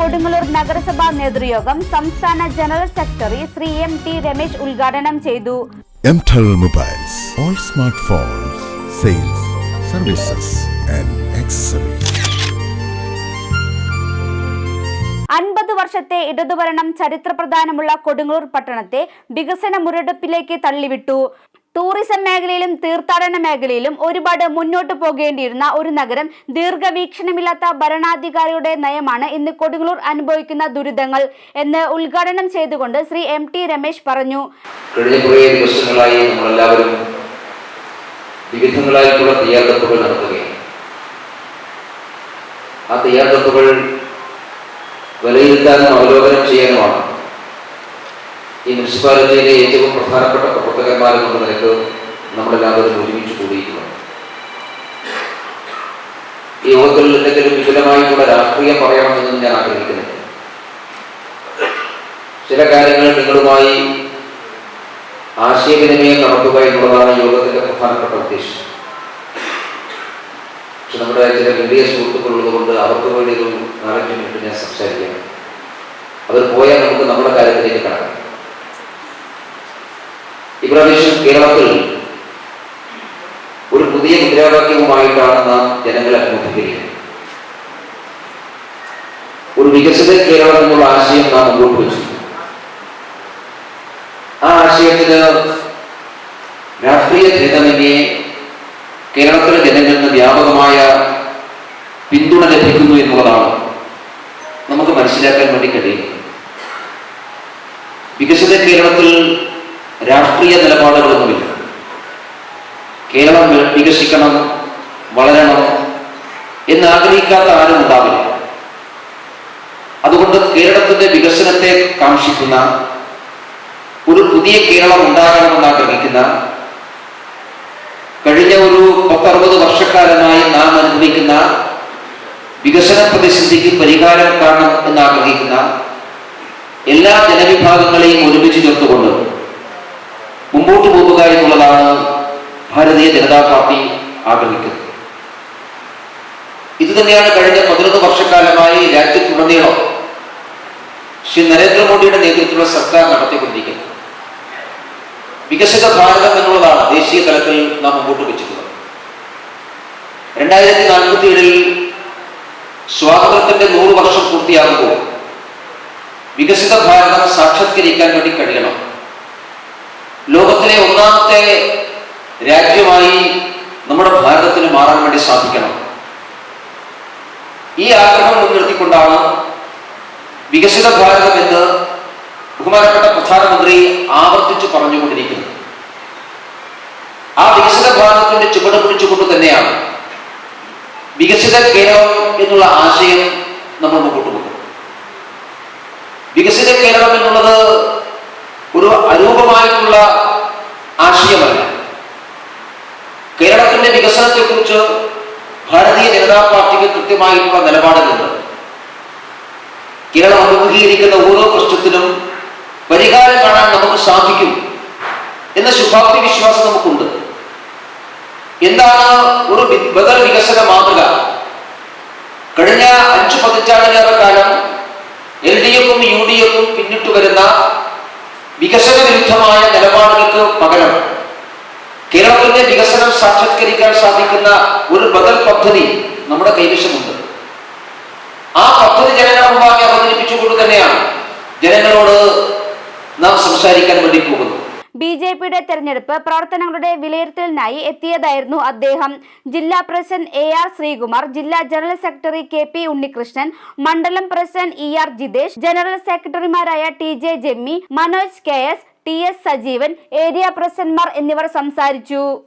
കൊടുങ്ങല്ലൂർ നഗരസഭാ നേതൃയോഗം സംസ്ഥാന general secretary Shri M T Ramesh ഉദ്ഘാടനം ചെയ്തു Mobiles. All smartphones, sales services and accessories അൻപത് വർഷത്തെ ഇടതുഭരണം ചരിത്രപ്രധാനമുള്ള കൊടുങ്ങല്ലൂർ പട്ടണത്തെ വികസന മുരടിപ്പിലേക്ക് തള്ളിവിട്ടു ടൂറിസം മേഖലയിലും തീർത്ഥാടന മേഖലയിലും ഒരുപാട് മുന്നോട്ട് പോകേണ്ടിയിരുന്ന ഒരു നഗരം ദീർഘവീക്ഷണമില്ലാത്ത ഭരണാധികാരിയുടെ നയമാണ് ഇന്ന് കൊടുങ്ങല്ലൂർ അനുഭവിക്കുന്ന ദുരിതങ്ങൾ എന്ന് ഉദ്ഘാടനം ചെയ്തുകൊണ്ട് ശ്രീ എം ടി രമേശ് പറഞ്ഞു. വിലയിരുത്താനും അവലോകനം ചെയ്യാനുമാണ് ഈ മുനിസിപ്പാലിറ്റിയിലെ ഏറ്റവും പ്രധാനപ്പെട്ട പ്രവർത്തകന്മാരെന്നുള്ള നിലയ്ക്ക് നമ്മളെല്ലാവരും ഒരുമിച്ച് കൂടിയിരിക്കുന്നു. യോഗത്തിൽ എന്തെങ്കിലും വിപുലമായിട്ടുള്ള രാഷ്ട്രീയം പറയണമെന്നും ഞാൻ ആഗ്രഹിക്കുന്നു ചില കാര്യങ്ങൾ നിങ്ങളുമായി ആശയവിനിമയം നടത്തുക എന്നുള്ളതാണ് യോഗത്തിന്റെ പ്രധാനപ്പെട്ട ഉദ്ദേശം. പക്ഷെ നമ്മുടെ ചില വലിയ സുഹൃത്തുക്കൾ ഉള്ളതുകൊണ്ട് അവർക്ക് വേണ്ടി ഒരു നാലഞ്ച് മിനിറ്റ് ഞാൻ സംസാരിക്കാം. അവർ പോയാൽ നമുക്ക് നമ്മുടെ കാര്യത്തിലേക്ക് കടക്കാം. ഇപ്രാവശ്യം കേരളത്തിൽ ഒരു പുതിയ മുദ്രാവാക്യവുമായിട്ടാണ് നാം ജനങ്ങളെ അഭിമുഖീകരിക്കുന്നത്. ഒരു വികസിത കേരളം എന്നുള്ള ആശയം നാം മുന്നോട്ട് വെച്ചു. ആ ആശയത്തിന് രാഷ്ട്രീയ ഭേദമന്യേ കേരളത്തിലെ ജനങ്ങളിൽ നിന്ന് വ്യാപകമായ പിന്തുണ ലഭിക്കുന്നു എന്നുള്ളതാണ് നമുക്ക് മനസ്സിലാക്കാൻ വേണ്ടി കഴിയും വികസിത കേരളത്തിൽ രാഷ്ട്രീയ നിലപാടുകളൊന്നുമില്ല. കേരളം വികസിക്കണം വളരണം എന്ന് ആഗ്രഹിക്കാത്ത ആരും ഉണ്ടാവില്ല. അതുകൊണ്ട് കേരളത്തിന്റെ വികസനത്തെ കാക്ഷിക്കുന്ന ഒരു പുതിയ കേരളം ഉണ്ടാകണമെന്ന് ആഗ്രഹിക്കുന്ന കഴിഞ്ഞ ഒരു പത്തറുപത് വർഷക്കാലമായി നാം അനുഭവിക്കുന്ന വികസന പ്രതിസന്ധിക്ക് പരിഹാരം കാണണം എന്ന് ആഗ്രഹിക്കുന്ന എല്ലാ ജനവിഭാഗങ്ങളെയും ഒരുമിച്ച് ചേർത്തുകൊണ്ട് മുമ്പോട്ട് പോവുക എന്നുള്ളതാണ് ഭാരതീയ ജനതാ പാർട്ടി ആഗ്രഹിക്കുന്നത്. ഇത് തന്നെയാണ് കഴിഞ്ഞ പതിനൊന്ന് വർഷക്കാലമായി രാജ്യത്തുടനീളം ശ്രീ നരേന്ദ്രമോദിയുടെ നേതൃത്വത്തിലുള്ള സർക്കാർ നടത്തിക്കൊണ്ടിരിക്കുന്നത്. വികസിത ഭാരതം എന്നുള്ളതാണ് ദേശീയ തലത്തിൽ നാം മുമ്പോട്ട് വെച്ചിട്ടുള്ളത്. രണ്ടായിരത്തി നാൽപ്പത്തി ഏഴിൽ സ്വാതന്ത്ര്യത്തിന്റെ നൂറ് വർഷം പൂർത്തിയാകുമ്പോൾ വികസിത ഭാരതം സാക്ഷാത്കരിക്കാൻ വേണ്ടി കഴിയണം. ലോകത്തിലെ ഒന്നാമത്തെ രാജ്യമായി നമ്മുടെ ഭാരതത്തിന് മാറാൻ വേണ്ടി സാധിക്കണം. ഈ ആഗ്രഹം മുൻനിർത്തിക്കൊണ്ടാണ് വികസിത ഭാരതം എന്ന് ബഹുമാനപ്പെട്ട പ്രധാനമന്ത്രി ആവർത്തിച്ചു പറഞ്ഞുകൊണ്ടിരിക്കുന്നത്. ആ വികസിത ഭാരതത്തിന്റെ ചുവട് പിടിച്ചുകൊണ്ട് തന്നെയാണ് വികസിത കേരളം എന്നുള്ള ആശയം നമ്മൾ മുമ്പോട്ട് പോകും വികസിത കേരളം എന്നുള്ളത് ഒരു അരൂപമായിട്ടുള്ള ആശയമല്ല കേരളത്തിന്റെ വികസനത്തെക്കുറിച്ച് ഭാരതീയ ജനതാ പാർട്ടിക്ക് കൃത്യമായിട്ടുള്ള നിലപാടുകളുണ്ട് കേരളം അഭിമുഖീകരിക്കുന്ന ഓരോ പ്രശ്നത്തിനും പരിഹാരം കാണാൻ നമുക്ക് സാധിക്കും എന്ന ശുഭാപ്തി വിശ്വാസം നമുക്കുണ്ട്. എന്താണ് ഒരു ബദൽ വികസന മാതൃക? കഴിഞ്ഞ അഞ്ചു പതിറ്റാണ്ടിലേറെ കാലം എൽ ഡി എഫും യു ഡി എഫും പിന്നിട്ടു വരുന്ന വികസന വിരുദ്ധമായ നിലപാടുകൾക്ക് പകരം കേരളത്തിന്റെ വികസനം സാക്ഷാത്കരിക്കാൻ സാധിക്കുന്ന ഒരു ബദൽ പദ്ധതി നമ്മുടെ കൈവശമുണ്ട്. ആ പദ്ധതി ജനങ്ങളുടെ മുമ്പാകെ അവതരിപ്പിച്ചുകൊണ്ട് തന്നെയാണ് ജനങ്ങളോട് നാം സംസാരിക്കാൻ വേണ്ടി പോകുന്നത്. ബി ജെ പിയുടെ തെരഞ്ഞെടുപ്പ് പ്രവർത്തനങ്ങളുടെ വിലയിരുത്തലിനായി എത്തിയതായിരുന്നു അദ്ദേഹം. ജില്ലാ പ്രസിഡന്റ് എ ആർ ശ്രീകുമാർ ജില്ലാ general secretary K P Unnikrishnan മണ്ഡലം president E R Jithesh general സെക്രട്ടറിമാരായ T J Jemmy Manoj K S T S Sajeevan area പ്രസിഡന്റ്മാർ എന്നിവർ സംസാരിച്ചു.